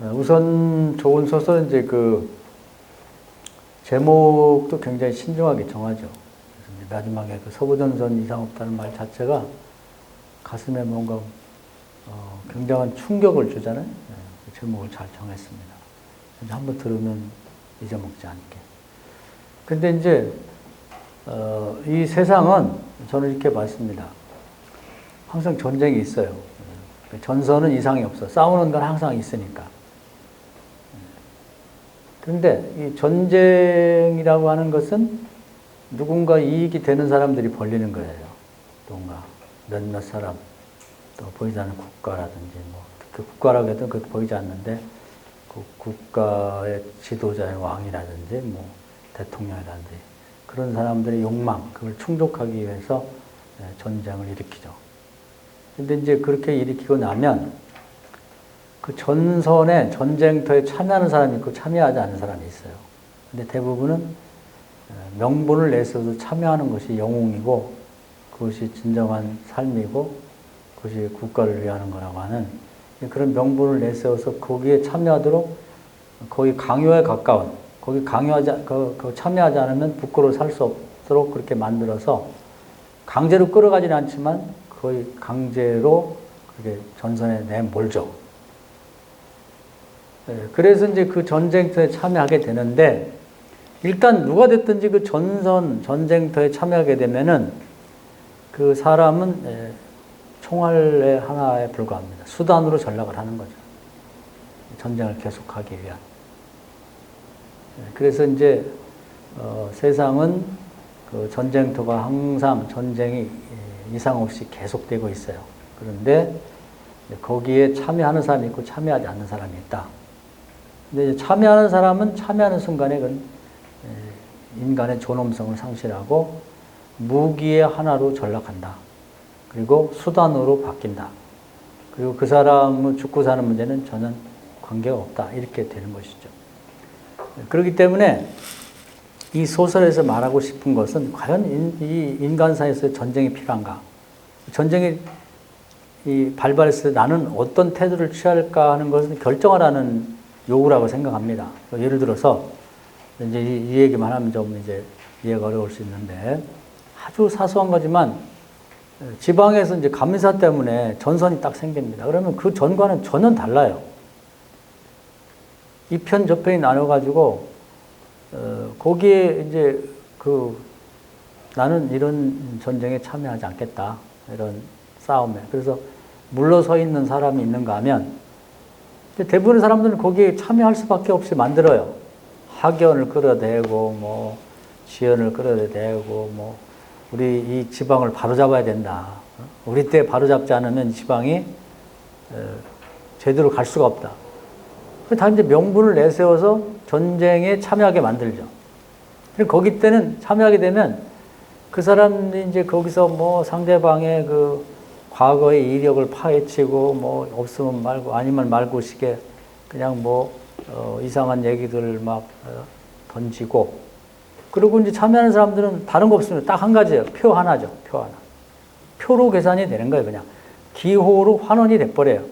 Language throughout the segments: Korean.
어, 우선 좋은 소설은 이제 그 제목도 굉장히 신중하게 정하죠. 마지막에 그 서부전선 이상 없다는 말 자체가 가슴에 뭔가 어, 굉장한 충격을 주잖아요. 네, 그 제목을 잘 정했습니다. 한번 들으면 잊어먹지 않게. 근데 이제 어, 이 세상은 저는 이렇게 봤습니다. 항상 전쟁이 있어요. 네, 전선은 이상이 없어. 싸우는 건 항상 있으니까. 그런데 이 전쟁이라고 하는 것은 누군가 이익이 되는 사람들이 벌리는 거예요. 뭔가 몇몇 사람, 또 보이지 않는 국가라든지 뭐, 그 국가라고 해도 그 보이지 않는데 그 국가의 지도자의 왕이라든지 뭐 대통령이라든지 그런 사람들의 욕망, 그걸 충족하기 위해서 예, 전쟁을 일으키죠. 근데 이제 그렇게 일으키고 나면 그 전선에 전쟁터에 참여하는 사람이 있고 참여하지 않는 사람이 있어요. 근데 대부분은 어, 명분을 내서도 참여하는 것이 영웅이고 그것이 진정한 삶이고 그것이 국가를 위하는 거라고 하는 그런 명분을 내세워서 거기에 참여하도록 거기 강요에 가까운 거기 강요하지 그, 그 참여하지 않으면 부끄러워 살 수 없도록 그렇게 만들어서 강제로 끌어가지는 않지만 거의 강제로 그렇게 전선에 내몰죠. 예, 그래서 이제 그 전쟁터에 참여하게 되는데 일단 누가 됐든지 그 전선 전쟁터에 참여하게 되면은 그 사람은 예, 총알의 하나에 불과합니다. 수단으로 전락을 하는 거죠. 전쟁을 계속하기 위한. 예, 그래서 이제 어, 세상은 그 전쟁터가 항상 전쟁이 예, 이상 없이 계속되고 있어요. 그런데 거기에 참여하는 사람이 있고 참여하지 않는 사람이 있다. 근데 참여하는 사람은 참여하는 순간에 그 인간의 존엄성을 상실하고 무기의 하나로 전락한다. 그리고 수단으로 바뀐다. 그리고 그 사람은 죽고 사는 문제는 전혀 관계가 없다. 이렇게 되는 것이죠. 그렇기 때문에 이 소설에서 말하고 싶은 것은 과연 이 인간사에서 전쟁이 필요한가? 전쟁이 이 발발했을 때 나는 어떤 태도를 취할까 하는 것은 결정하라는 요구라고 생각합니다. 예를 들어서 이제 이, 이 얘기만 하면 좀 이제 이해가 어려울 수 있는데 아주 사소한 거지만 지방에서 이제 감리사 때문에 전선이 딱 생깁니다. 그러면 그 전과는 전혀 달라요. 이 편 저 편이 나눠가지고 어, 거기에 이제 그 나는 이런 전쟁에 참여하지 않겠다 이런 싸움에 그래서 물러서 있는 사람이 있는가 하면 대부분의 사람들은 거기에 참여할 수밖에 없이 만들어요. 학연을 끌어대고 뭐 지연을 끌어대고 뭐 우리 이 지방을 바로잡아야 된다. 우리 때 바로잡지 않으면 지방이 제대로 갈 수가 없다. 다 이제 명분을 내세워서 전쟁에 참여하게 만들죠. 거기 때는 참여하게 되면 그 사람이 이제 거기서 뭐 상대방의 그 과거의 이력을 파헤치고 뭐 없으면 말고 아니면 말고식에 그냥 뭐 어, 이상한 얘기들 막 어, 던지고 그리고 이제 참여하는 사람들은 다른 거 없습니다. 딱 한 가지예요. 표 하나죠. 표 하나. 표로 계산이 되는 거예요. 그냥 기호로 환원이 돼버려요.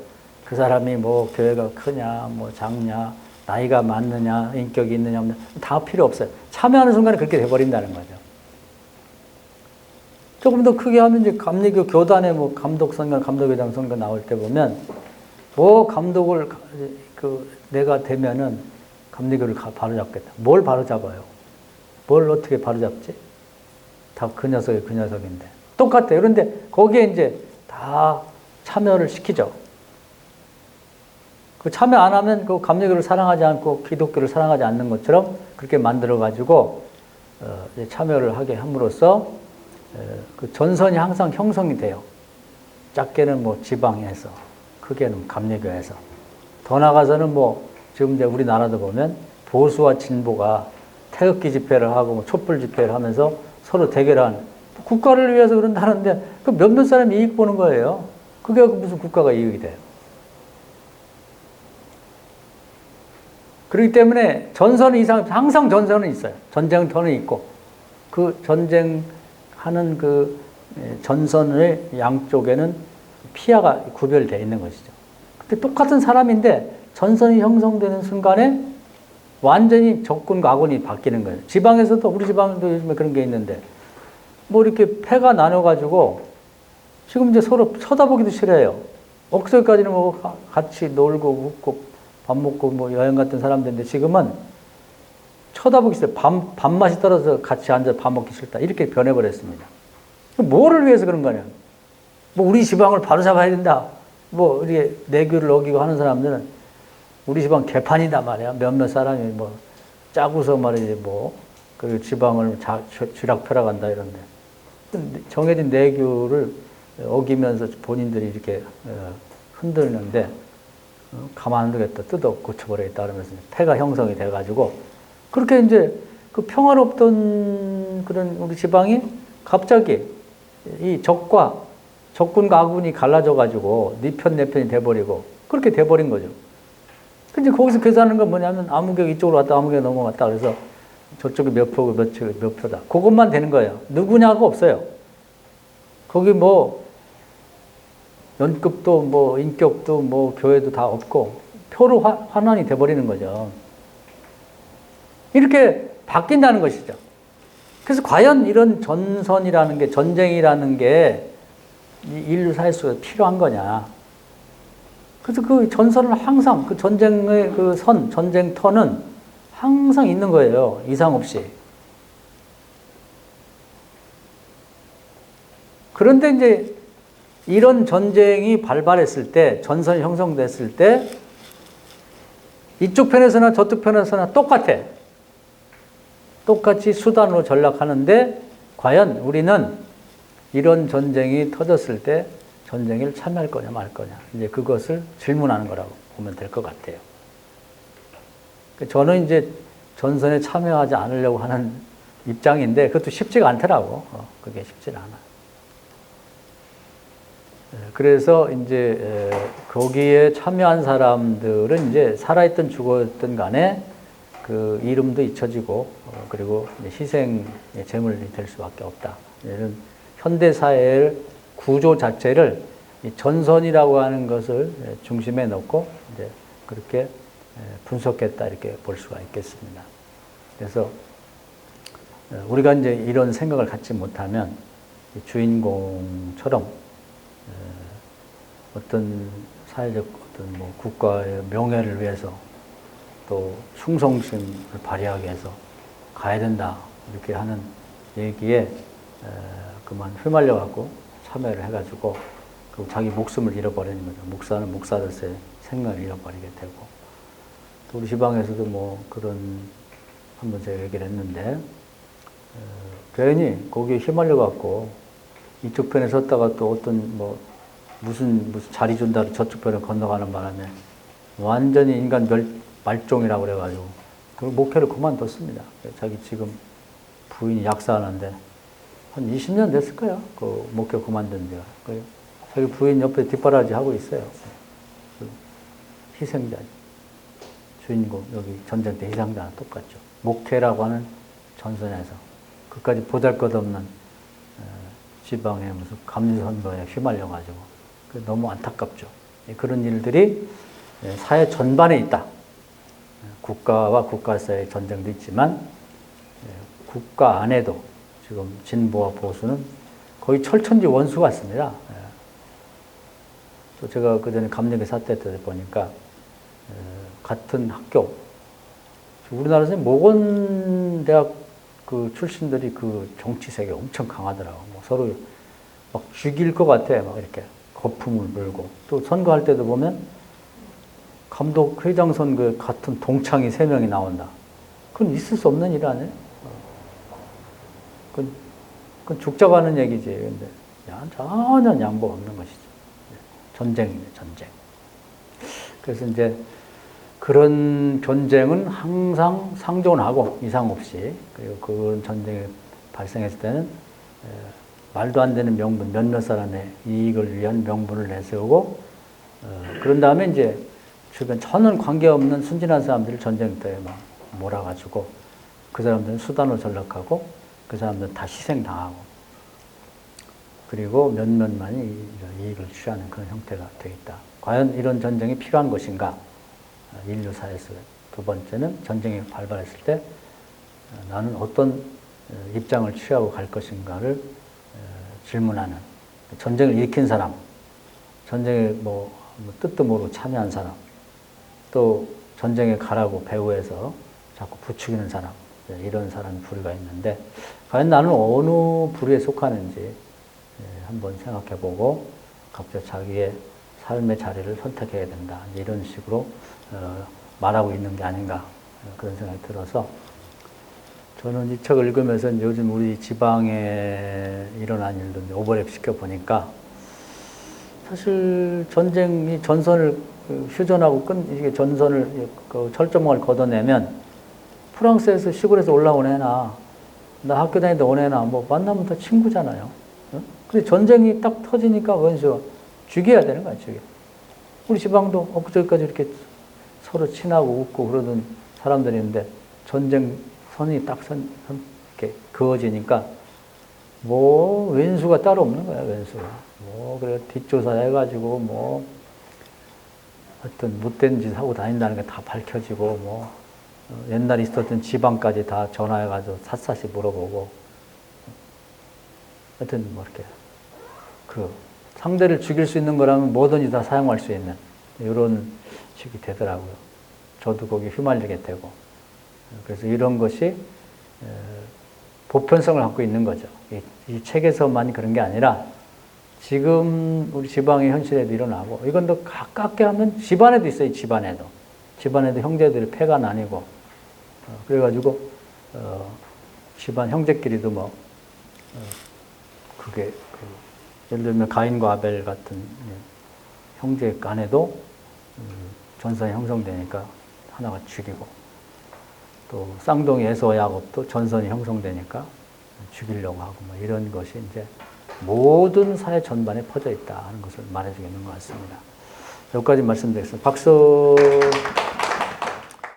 그 사람이 뭐 교회가 크냐, 뭐 작냐, 나이가 많느냐, 인격이 있느냐, 없느냐 다 필요 없어요. 참여하는 순간에 그렇게 돼버린다는 거죠. 조금 더 크게 하면 이제 감리교 교단의 뭐 감독 선거, 감독회장 선거 나올 때 보면 뭐 감독을 그 내가 되면은 감리교를 바로 잡겠다. 뭘 바로 잡아요? 뭘 어떻게 바로 잡지? 다 그 녀석이 그 녀석인데. 똑같아요. 그런데 거기에 이제 다 참여를 시키죠. 그 참여 안 하면 그 감리교를 사랑하지 않고 기독교를 사랑하지 않는 것처럼 그렇게 만들어 가지고 어, 참여를 하게 함으로써 그 전선이 항상 형성이 돼요. 작게는 뭐 지방에서, 크게는 감리교에서. 더 나가서는 뭐 지금 이제 우리나라도 보면 보수와 진보가 태극기 집회를 하고 뭐 촛불 집회를 하면서 서로 대결한 국가를 위해서 그런다는데 그 몇몇 사람이 이익 보는 거예요. 그게 무슨 국가가 이익이 돼요. 그렇기 때문에 전선은 이상, 항상 전선은 있어요. 전쟁터는 있고 그 전쟁 하는 그 전선의 양쪽에는 피아가 구별되어 있는 것이죠. 근데 똑같은 사람인데 전선이 형성되는 순간에 완전히 적군과 아군이 바뀌는 거예요. 지방에서도 우리 지방도 요즘에 그런 게 있는데 뭐 이렇게 패가 나눠가지고 지금 이제 서로 쳐다보기도 싫어요. 억설까지는 뭐 가- 같이 놀고 웃고 밥 먹고 뭐 여행 갔던 사람들인데 지금은 쳐다보기 싫어요. 밥, 밥맛이 떨어서 같이 앉아 밥 먹기 싫다. 이렇게 변해버렸습니다. 뭐를 위해서 그런 거냐? 뭐 우리 지방을 바로 잡아야 된다. 뭐 우리 내교를 어기고 하는 사람들은 우리 지방 개판이다 말이야. 몇몇 사람이 뭐 짜고서 말이지 뭐 그 지방을 자, 쥐락펴락한다 이런데 정해진 내교를 어기면서 본인들이 이렇게 어, 흔들는데 어, 가만 안 두겠다 뜯어 고쳐버리겠다 그러면서 폐가 형성이 돼가지고 그렇게 이제 그 평화롭던 그런 우리 지방이 갑자기 이 적과 적군과 아군이 갈라져 가지고 네 편 내 편이 돼버리고 그렇게 돼버린 거죠. 근데 거기서 계산하는 건 뭐냐면 아무개 이쪽으로 왔다 아무개 넘어갔다 그래서 저쪽이 몇 표고 몇, 표- 몇 표다. 그것만 되는 거예요. 누구냐가 없어요. 거기 뭐 연급도 뭐 인격도 뭐 교회도 다 없고 표로 화, 환원이 돼버리는 거죠. 이렇게 바뀐다는 것이죠. 그래서 과연 이런 전선이라는 게 전쟁이라는 게이 인류 사회 속에 필요한 거냐. 그래서 그 전선은 항상 그 전쟁의 그 선, 전쟁터는 항상 있는 거예요. 이상 없이. 그런데 이제 이런 전쟁이 발발했을 때, 전선이 형성됐을 때, 이쪽 편에서나 저쪽 편에서나 똑같아. 똑같이 수단으로 전락하는데, 과연 우리는 이런 전쟁이 터졌을 때 전쟁을 참여할 거냐 말 거냐. 이제 그것을 질문하는 거라고 보면 될 것 같아요. 그 저는 이제 전선에 참여하지 않으려고 하는 입장인데 그것도 쉽지가 않더라고. 어, 그게 쉽지 않아. 예, 그래서 이제 에, 거기에 참여한 사람들은 이제 살아있든 죽었든 간에 그 이름도 잊혀지고 어, 그리고 희생의 제물이 될 수밖에 없다. 이런 현대 사회의 구조 자체를 이 전선이라고 하는 것을 예, 중심에 놓고 이제 그렇게 예, 분석했다 이렇게 볼 수가 있겠습니다. 그래서 어, 우리가 이제 이런 생각을 갖지 못하면 이 주인공처럼 어, 어떤 사회적 어떤 뭐 국가의 명예를 위해서 또 충성심을 발휘하기 위해서 가야 된다 이렇게 하는 얘기에 에, 그만 휘말려 갖고 참여를 해가지고 그 자기 목숨을 잃어버리는 거죠. 목사는 목사로서의 생명을 잃어버리게 되고 또 우리 지방에서도 뭐 그런 한번 제가 얘기를 했는데 어, 괜히 거기에 휘말려 갖고 이쪽 편에 섰다가 또 어떤 뭐 무슨 무슨 자리 준다고 저쪽 편에 건너가는 바람에 완전히 인간 멸, 말종이라고 그래가지고 그 목회를 그만뒀습니다. 자기 지금 부인이 약사하는데 한 20년 됐을 거야. 그 목회 그만둔 지가. 그 자기 부인 옆에 뒷바라지 하고 있어요. 그 희생자. 주인공, 여기 전쟁 때 희생자랑 똑같죠. 목회라고 하는 전선에서 그까지 보잘 것 없는 어, 지방의 무슨 감리선거에 휘말려가지고 그 너무 안타깝죠. 예, 그런 일들이 예, 사회 전반에 있다. 예, 국가와 국가 사이의 전쟁도 있지만 예, 국가 안에도 지금 진보와 보수는 거의 철천지 원수 같습니다. 예. 또 제가 그 전에 감정의 사태 때 보니까 에, 같은 학교 우리나라에서 모건대학 그 출신들이 그 정치 세계 엄청 강하더라고. 뭐 서로 막 죽일 것 같아. 막 이렇게 거품을 물고 또 선거할 때도 보면 감독 회장 선거에 같은 동창이 세 명이 나온다. 그건 있을 수 없는 일 아니에요? 그건, 그건 죽자고 하는 얘기지. 근데 야, 전혀 양보가 없는 것이죠. 전쟁이네, 전쟁. 그래서 이제 그런 전쟁은 항상 상존하고 이상 없이 그리고 그런 전쟁이 발생했을 때는 에, 말도 안 되는 명분 몇몇 사람의 이익을 위한 명분을 내세우고 어, 그런 다음에 이제 주변 전혀 관계없는 순진한 사람들을 전쟁터에 막 몰아가지고 그 사람들은 수단으로 전락하고 그 사람들은 다 희생당하고 그리고 몇몇만이 이익을 취하는 그런 형태가 되어 있다. 과연 이런 전쟁이 필요한 것인가? 어, 인류사에서 두 번째는 전쟁이 발발했을 때 어, 나는 어떤 어, 입장을 취하고 갈 것인가를 어, 질문하는 전쟁을 일으킨 사람, 전쟁에 뭐, 뭐 뜻도 모르고 참여한 사람, 또 전쟁에 가라고 배후에서 자꾸 부추기는 사람, 네, 이런 사람 부류가 있는데 과연 나는 어느 부류에 속하는지 예, 한번 생각해보고 각자 자기의 삶의 자리를 선택해야 된다. 이런 식으로 어, 말하고 있는 게 아닌가 어, 그런 생각이 들어서 저는 이 책을 읽으면서 요즘 우리 지방에 일어난 일도 오버랩 시켜 보니까 사실 전쟁이 전선을 그 휴전하고 끈 이게 전선을 그 철조망을 걷어내면 프랑스에서 시골에서 올라온 애나 나 학교 다니던 온 애나 뭐 만나면 다 친구잖아요. 어? 근데 전쟁이 딱 터지니까 원수가 죽여야 되는 거야, 죽여. 우리 지방도 엊그저께까지 이렇게 서로 친하고 웃고 그러던 사람들인데 전쟁 선이 딱 선, 선 이렇게 그어지니까 뭐 왼수가 따로 없는 거야, 왼수가. 뭐 그래 뒷조사 해가지고 뭐 하여튼 못된 짓 하고 다닌다는 게 다 밝혀지고 뭐 어, 옛날에 있었던 지방까지 다 전화해가지고 샅샅이 물어보고 하여튼 뭐 이렇게 그 상대를 죽일 수 있는 거라면 뭐든지 다 사용할 수 있는 이런 식이 되더라고요. 저도 거기 휘말리게 되고 그래서 이런 것이 에, 보편성을 갖고 있는 거죠. 이, 이 책에서만 그런 게 아니라 지금 우리 지방의 현실에도 일어나고 이건 더 가깝게 하면 집안에도 있어요. 집안에도 집안에도 형제들이 패가 나뉘고 어, 그래가지고 어, 집안 형제끼리도 뭐 어, 그게 그 예를 들면 가인과 아벨 같은 예, 형제 간에도 음, 전선이 형성되니까 하나가 죽이고 또 쌍둥이 에서 야곱도 전선이 형성되니까 죽이려고 하고 뭐 이런 것이 이제 모든 사회 전반에 퍼져 있다 하는 것을 말해주고 있는 것 같습니다. 여기까지 말씀드리겠습니다. 박수.